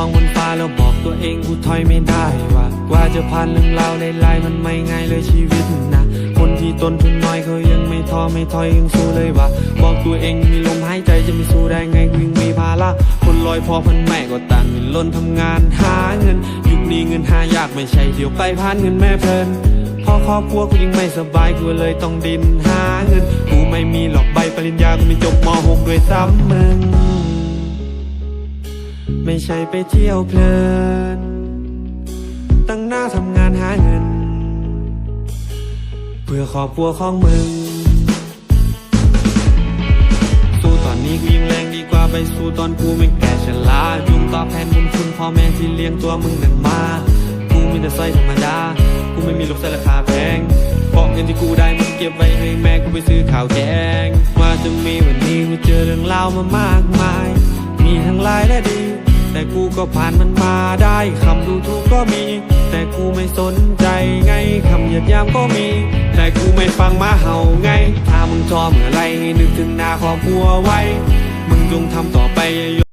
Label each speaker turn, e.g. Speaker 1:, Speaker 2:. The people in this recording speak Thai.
Speaker 1: องบนฟ้าแล้วบอกตัวเองกูถอยไม่ได้ว่ากว่าจะผ่านเรื่องราวหลายๆมันไม่ง่ายเลยชีวิตนะ คนที่ต้นทุนน้อยเขายังไม่ท้อไม่ถอยยังสู้เลยว่ะบอกตัวเองมีลมหายใจจะไม่สู้ได้ไงกูยังมีภาระคนลอยพอพันแม่ก็ต่างมีล้นทำงานหาเงิน ยุคนี้เงินหายากไม่ใช่เดี๋ยวไปผ่านเงินแม่เพลินพอครอบครัวกูยังไม่สบายกูเลยต้องดินหาเงิน กูไม่มีหรอกใบปริญญากูไม่จบม .6 ด้วยซ้ำมึง ใช่ไปเที่ยวเพลิน ตั้งหน้าทำงานหาเงิน เพื่อครอบครัวของมึง สู้ตอนนี้กูยังแรงดีกว่าไปสู้ตอนกูไม่แก่ชราจุงตอบแทนบุญคุณพ่อแม่ที่เลี้ยงตัวมึงนั่นมา กูมีแต่สร้อยธรรมดา กูไม่มีลูกใส่ราคาแพงบอกเงินที่กูได้มึงเก็บไว้ให้แม่กูไปซื้อข้าวแกงว่าจะมีวันนี้กูเจอเรื่องราวมามากมาย มีทั้งร้ายและดี แต่กูก็ผ่านมันมาได้คำดูถูกก็มี แต่กูไม่สนใจไงคำเหยียดยามก็มี แต่กูไม่ฟังมาเห่าไง ถ้ามึงชอบเมื่อไรให้นึกถึงหน้าครอบครัวไว้ มึงจงทำต่อไปย่าย